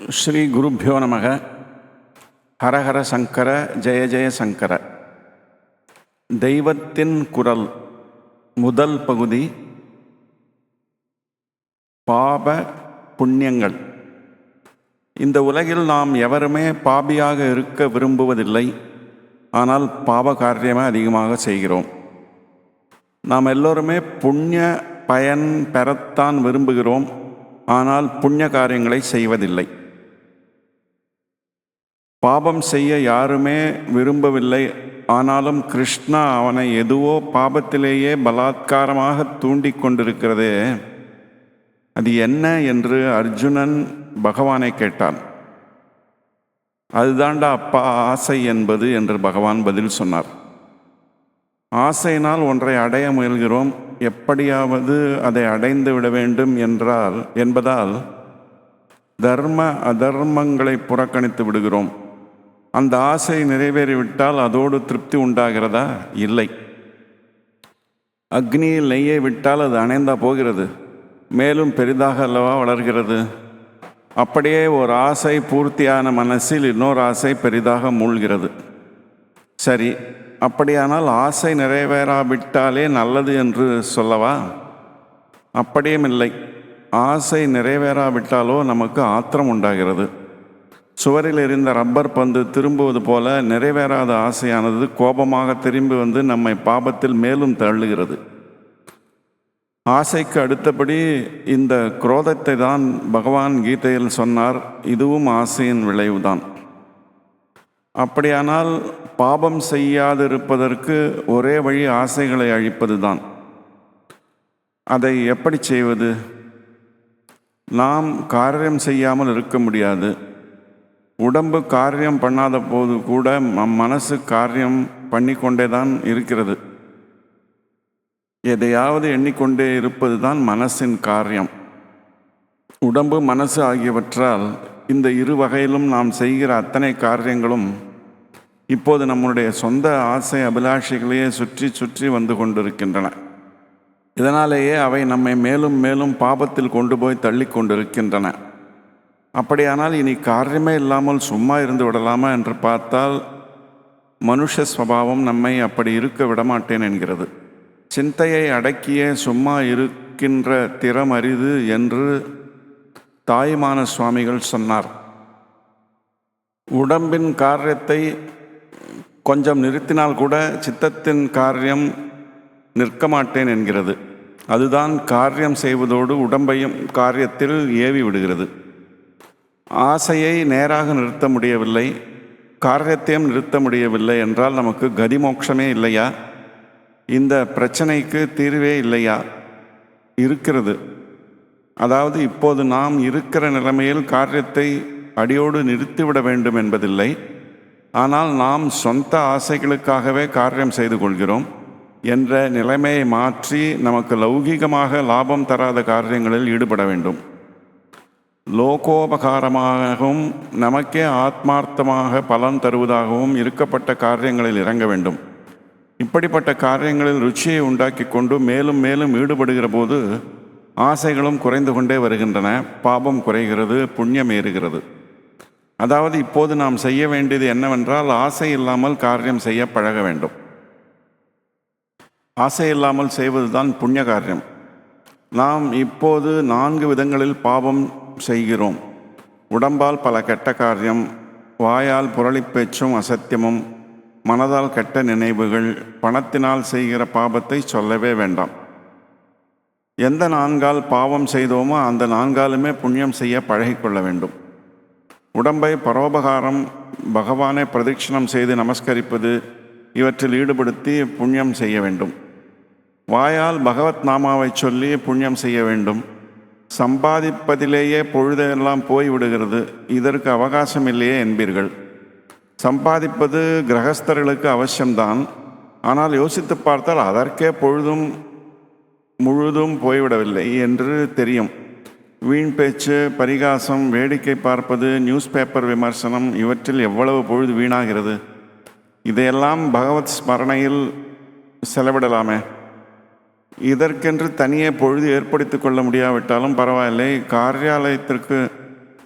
ஸ்ரீ குருப்பியோ நமக. ஹரஹர சங்கர ஜெய ஜெய சங்கர. தெய்வத்தின் குரல் முதல் பகுதி பாப புண்ணியங்கள். இந்த உலகில் நாம் எவருமே பாபியாக இருக்க விரும்புவதில்லை. ஆனால் பாப காரியமே அதிகமாக செய்கிறோம். நாம் எல்லோருமே புண்ணிய பயன் பெறத்தான் விரும்புகிறோம். ஆனால் புண்ணிய காரியங்களை செய்வதில்லை. பாபம் செய்ய யாருமே விரும்பவில்லை. ஆனாலும் கிருஷ்ணா அவனை எதுவோ பாபத்திலேயே பலாத்காரமாக தூண்டிக்கொண்டிருக்கிறதே அது என்ன என்று அர்ஜுனன் பகவானை கேட்டான். அதுதாண்டா அப்பா ஆசை என்பது என்று பகவான் பதில் சொன்னார். ஆசையினால் ஒன்றை அடைய முயல்கிறோம். எப்படியாவது அதை அடைந்து விட வேண்டும் என்றால் என்பதால் தர்ம அதர்மங்களை புறக்கணித்து விடுகிறோம். அந்த ஆசை நிறைவேறிவிட்டால் அதோடு திருப்தி உண்டாகிறதா? இல்லை. அக்னியில் நெய்யை விட்டால் அது அணைந்தா போகிறது. மேலும் பெரிதாக அல்லவா வளர்கிறது? அப்படியே ஒரு ஆசை பூர்த்தியான மனசில் இன்னொரு ஆசை பெரிதாக மூழ்கிறது. சரி அப்படியானால் ஆசை நிறைவேறாவிட்டாலே நல்லது என்று சொல்லவா? அப்படியும் இல்லை. ஆசை நிறைவேறாவிட்டாலோ நமக்கு ஆத்திரம் உண்டாகிறது. சுவரில் இருந்த ரப்பர் பந்து திரும்புவது போல நிறைவேறாத ஆசையானது கோபமாக திரும்பி வந்து நம்மை பாபத்தில் மேலும் தள்ளுகிறது. ஆசைக்கு அடுத்தபடி இந்த குரோதத்தை தான் பகவான் கீதையில் சொன்னார் இதுவும் ஆசையின் விளைவுதான். அப்படியானால் பாபம் செய்யாதிருப்பதற்கு ஒரே வழி ஆசைகளை அழிப்பது தான் அதை எப்படி செய்வது? நாம் காரியம் செய்யாமல் இருக்க முடியாது. உடம்பு காரியம் பண்ணாத போது கூட நம் மனசு காரியம் பண்ணிக்கொண்டே தான் இருக்கிறது. எதையாவது எண்ணிக்கொண்டே இருப்பது தான் மனசின் காரியம். உடம்பு மனசு ஆகியவற்றால் இந்த இரு வகையிலும் நாம் செய்கிற அத்தனை காரியங்களும் இப்போது நம்முடைய சொந்த ஆசை அபிலாஷைகளையே சுற்றி சுற்றி வந்து கொண்டிருக்கின்றன. இதனாலேயே அவை நம்மை மேலும் மேலும் பாபத்தில் கொண்டு போய் தள்ளி கொண்டிருக்கின்றன. அப்படியானால் இனி காரியமே இல்லாமல் சும்மா இருந்து விடலாமா என்று பார்த்தால் மனுஷ ஸ்வபாவம் நம்மை அப்படி இருக்க விடமாட்டேன் என்கிறது. சிந்தையை அடக்கிய சும்மா இருக்கின்ற திறம் அரிது என்று தாய்மான சுவாமிகள் சொன்னார். உடம்பின் காரியத்தை கொஞ்சம் நிறுத்தினால் கூட சித்தத்தின் காரியம் நிற்க மாட்டேன் என்கிறது. அதுதான் காரியம் செய்வதோடு உடம்பையும் காரியத்தில் ஏவி விடுகிறது. ஆசையை நேராக நிறுத்த முடியவில்லை காரியத்தையும் நிறுத்த முடியவில்லை என்றால் நமக்கு கதிமோட்சமே இல்லையா? இந்த பிரச்சனைக்கு தீர்வே இல்லையா? இருக்கிறது. அதாவது இப்போது நாம் இருக்கிற நிலைமையில் காரியத்தை அடியோடு நிறுத்திவிட வேண்டும் என்பதில்லை. ஆனால் நாம் சொந்த ஆசைகளுக்காகவே காரியம் செய்து கொள்கிறோம் என்ற நிலைமையை மாற்றி நமக்கு லௌகீகமாக லாபம் தராத காரியங்களில் ஈடுபட வேண்டும். லோகோபகாரமாகவும் நமக்கே ஆத்மார்த்தமாக பலன் தருவதாகவும் இருக்கப்பட்ட காரியங்களில் இறங்க வேண்டும். இப்படிப்பட்ட காரியங்களில் ருச்சியை உண்டாக்கி கொண்டு மேலும் மேலும் ஈடுபடுகிற போது ஆசைகளும் குறைந்து கொண்டே வருகின்றன. பாபம் குறைகிறது புண்ணியம் ஏறுகிறது. அதாவது இப்போது நாம் செய்ய வேண்டியது என்னவென்றால் ஆசை இல்லாமல் காரியம் செய்ய பழக வேண்டும். ஆசை இல்லாமல் செய்வதுதான் புண்ணிய காரியம். நாம் இப்போது நான்கு விதங்களில் பாவம் செய்கிறோம். உடம்பால் பல கெட்ட காரியம் வாயால் புரளிப்பேச்சும் அசத்தியமும் மனதால் கெட்ட நினைவுகள் பணத்தினால் செய்கிற பாபத்தை சொல்லவே வேண்டாம். எந்த நான்கால் பாவம் செய்தோமோ அந்த நான்காலுமே புண்ணியம் செய்ய பழகிக்கொள்ள வேண்டும். உடம்பை பரோபகாரம் பகவானை பிரதட்சிணம் செய்து நமஸ்கரிப்பது இவற்றில் ஈடுபடுத்தி புண்ணியம் செய்ய வேண்டும். வாயால் பகவத் நாமாவை சொல்லி புண்ணியம் செய்ய வேண்டும். சம்பாதிப்பதிலேயே பொழுதெல்லாம் போய்விடுகிறது இதற்கு அவகாசம் இல்லையே என்பீர்கள். சம்பாதிப்பது கிரகஸ்தர்களுக்கு அவசியம்தான். ஆனால் யோசித்து பார்த்தால் அதற்கே பொழுதும் முழுதும் போய்விடவில்லை என்று தெரியும். வீண் பேச்சு பரிகாசம் வேடிக்கை பார்ப்பது நியூஸ் பேப்பர் விமர்சனம் இவற்றில் எவ்வளவு பொழுது வீணாகிறது? இதையெல்லாம் பகவத் ஸ்மரணையில் செலவிடலாமே. இதற்கென்று தனியே பொழுது ஏற்படுத்தி கொள்ள முடியாவிட்டாலும் பரவாயில்லை. காரியாலயத்திற்கு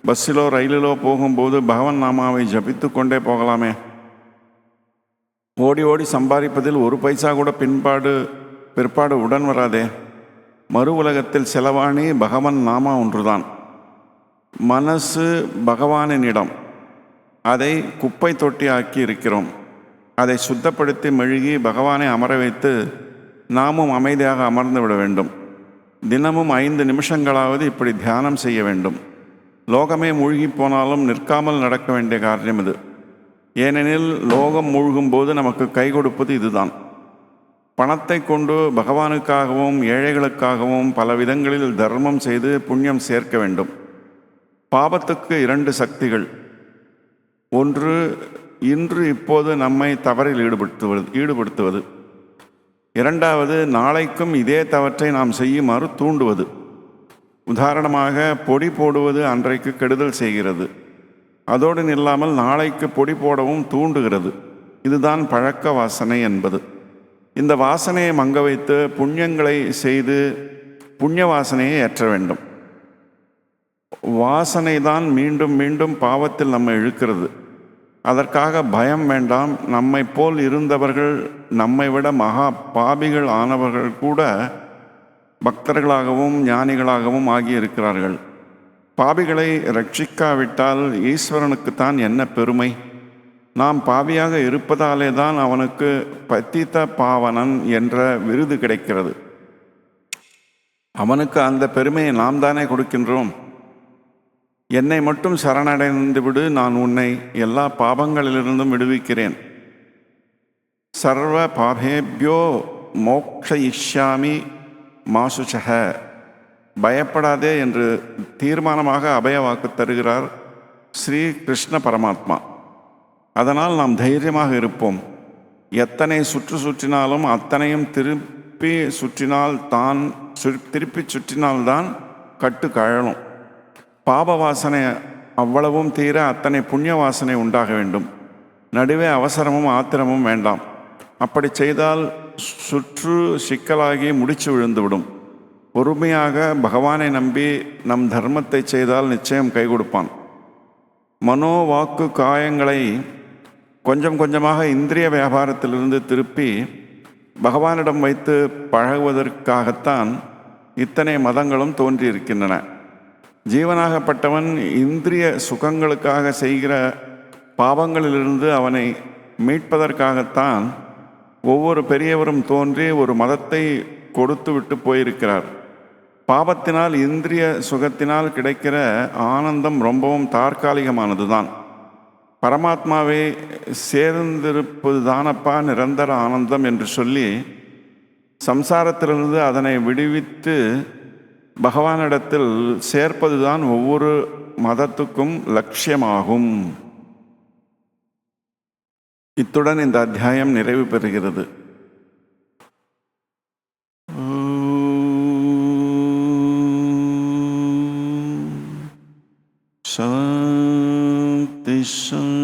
பஸ்ஸிலோ ரயிலிலோ போகும்போது பகவன் நாமாவை ஜபித்து கொண்டே போகலாமே. ஓடி ஓடி சம்பாதிப்பதில் ஒரு பைசா கூட பின்பாடு பிற்பாடு உடன் வராதே. மறு உலகத்தில் செலவாணி பகவன் நாமா ஒன்றுதான். மனசு பகவானினிடம் அதை குப்பை தொட்டி ஆக்கி இருக்கிறோம். அதை சுத்தப்படுத்தி மெழுகி பகவானை அமர வைத்து நாமும் அமைதியாக அமர்ந்து விட வேண்டும். தினமும் ஐந்து நிமிஷங்களாவது இப்படி தியானம் செய்ய வேண்டும். லோகமே மூழ்கி போனாலும் நிற்காமல் நடக்க வேண்டிய காரியம் இது. ஏனெனில் லோகம் மூழ்கும் போது நமக்கு கை கொடுப்பது இதுதான். பணத்தை கொண்டு பகவானுக்காகவும் ஏழைகளுக்காகவும் பல விதங்களில் தர்மம் செய்து புண்ணியம் சேர்க்க வேண்டும். பாபத்துக்கு இரண்டு சக்திகள். ஒன்று இன்று இப்போது நம்மை தவறில் ஈடுபடுத்துவது ஈடுபடுத்துவது. இரண்டாவது நாளைக்கும் இதே தவற்றை நாம் செய்யுமாறு தூண்டுவது. உதாரணமாக பொடி போடுவது அன்றைக்கு கெடுதல் செய்கிறது. அதோடு இல்லாமல் நாளைக்கு பொடி போடவும் தூண்டுகிறது. இதுதான் பழக்க வாசனை என்பது. இந்த வாசனையை மங்க வைத்து புண்ணியங்களை செய்து புண்ணிய வாசனையை ஏற்ற வேண்டும். வாசனை தான் மீண்டும் மீண்டும் பாவத்தில் நம்ம இழுக்கிறது. அதற்காக பயம் வேண்டாம். நம்மை போல் இருந்தவர்கள் நம்மை விட மகா பாபிகள் ஆனவர்கள் கூட பக்தர்களாகவும் ஞானிகளாகவும் ஆகியிருக்கிறார்கள். பாபிகளை ரட்சிக்காவிட்டால் ஈஸ்வரனுக்குத்தான் என்ன பெருமை? நாம் பாவியாக இருப்பதாலே தான் அவனுக்கு பத்தித பாவனன் என்ற விருது கிடைக்கிறது. அவனுக்கு அந்த பெருமையை நாம் தானே கொடுக்கின்றோம்? என்னை மட்டும் சரணடைந்து விடு நான் உன்னை எல்லா பாபங்களிலிருந்தும் விடுவிக்கிறேன். சர்வ பாபேபியோ மோக்ஷயிஷ்யாமி மாசுச்சக. பயப்படாதே என்று தீர்மானமாக அபய வாக்கு தருகிறார் ஸ்ரீ கிருஷ்ண பரமாத்மா. அதனால் நாம் தைரியமாக இருப்போம். எத்தனை சுற்று சுற்றினாலும் அத்தனையும் திருப்பி சுற்றினால் தான் சு- திருப்பி சுற்றினால்தான் கட்டு கழலும். பாப வாசனை அவ்வளவும் தீர அத்தனை புண்ணிய வாசனை உண்டாக வேண்டும். நடுவே அவசரமும் ஆத்திரமும் வேண்டாம். அப்படி செய்தால் சுற்று சிக்கலாகி முடிச்சு விழுந்துவிடும். பொறுமையாக பகவானை நம்பி நம் தர்மத்தை செய்தால் நிச்சயம் கை கொடுப்பான். மனோ வாக்கு காயங்களை கொஞ்சம் கொஞ்சமாக இந்திரிய வியாபாரத்திலிருந்து திருப்பி பகவானிடம் வைத்து பழகுவதற்காகத்தான் இத்தனை மதங்களும் தோன்றியிருக்கின்றன. ஜீவனாகப்பட்டவன் இந்திரிய சுகங்களுக்காக செய்கிற பாவங்களிலிருந்து அவனை மீட்பதற்காகத்தான் ஒவ்வொரு பெரியவரும் தோன்றி ஒரு மதத்தை கொடுத்து விட்டு போயிருக்கிறார். பாவத்தினால் இந்திரிய சுகத்தினால் கிடைக்கிற ஆனந்தம் ரொம்பவும் தற்காலிகமானது தான் பரமாத்மாவை சேர்ந்திருப்பது தானப்பா நிரந்தர ஆனந்தம் என்று சொல்லி சம்சாரத்திலிருந்து அதனை விடுவித்து பகவானிடத்தில் சேர்ப்பதுதான் ஒவ்வொரு மதத்துக்கும் லட்சியமாகும். இத்துடன் இந்த அத்தியாயம் நிறைவு பெறுகிறது. சாந்தி சாந்தி